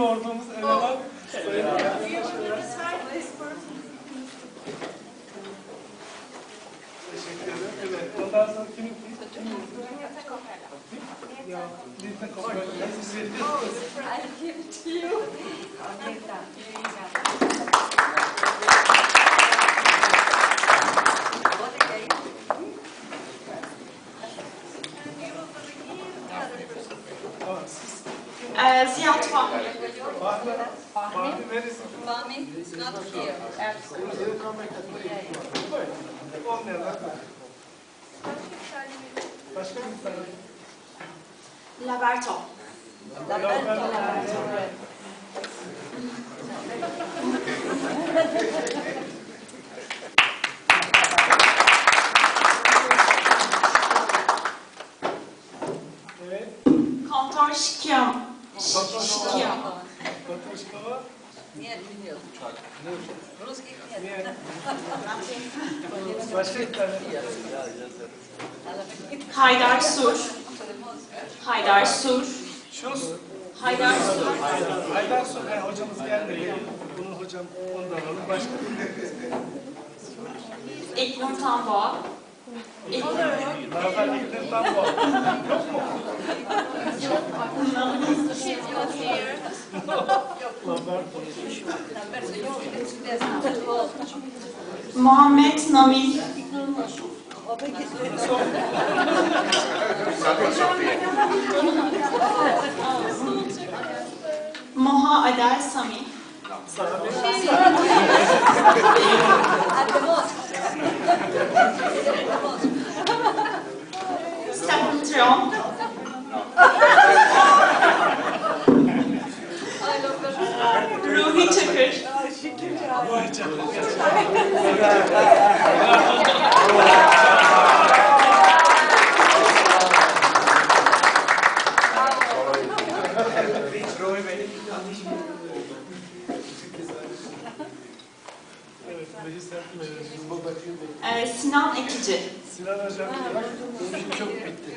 yorduğumuz eleman. Sayın Teşekkür ederim. Evet. Ondan sonra kimin? Ya, Lütfen kopya. Siz veriyorsunuz. I give it to you. I'll again? Tamam, siz. Ee, Ziya Fahmi. Fahmi. Fahmi it's not here. Başka bir tane. Laberto. Evet. Kantor Şikyam. Şikyam. Batuşkova. Нет, нет. Русских нет. Niye? Başka bir tane. Haydar Sur. Haydar Sur. Şus. Haydar Sur. Haydar Sultan hocamız gelmedi. Bunu hocam ondan alalım. Başka. İlknur Tanboğa. İlknur. Nazar İlknur Tango. Yok Muhammed Namil. Moha Adel Sami. At the Ee, Sinan Ekici. Sinan Hocam. Çok bitti.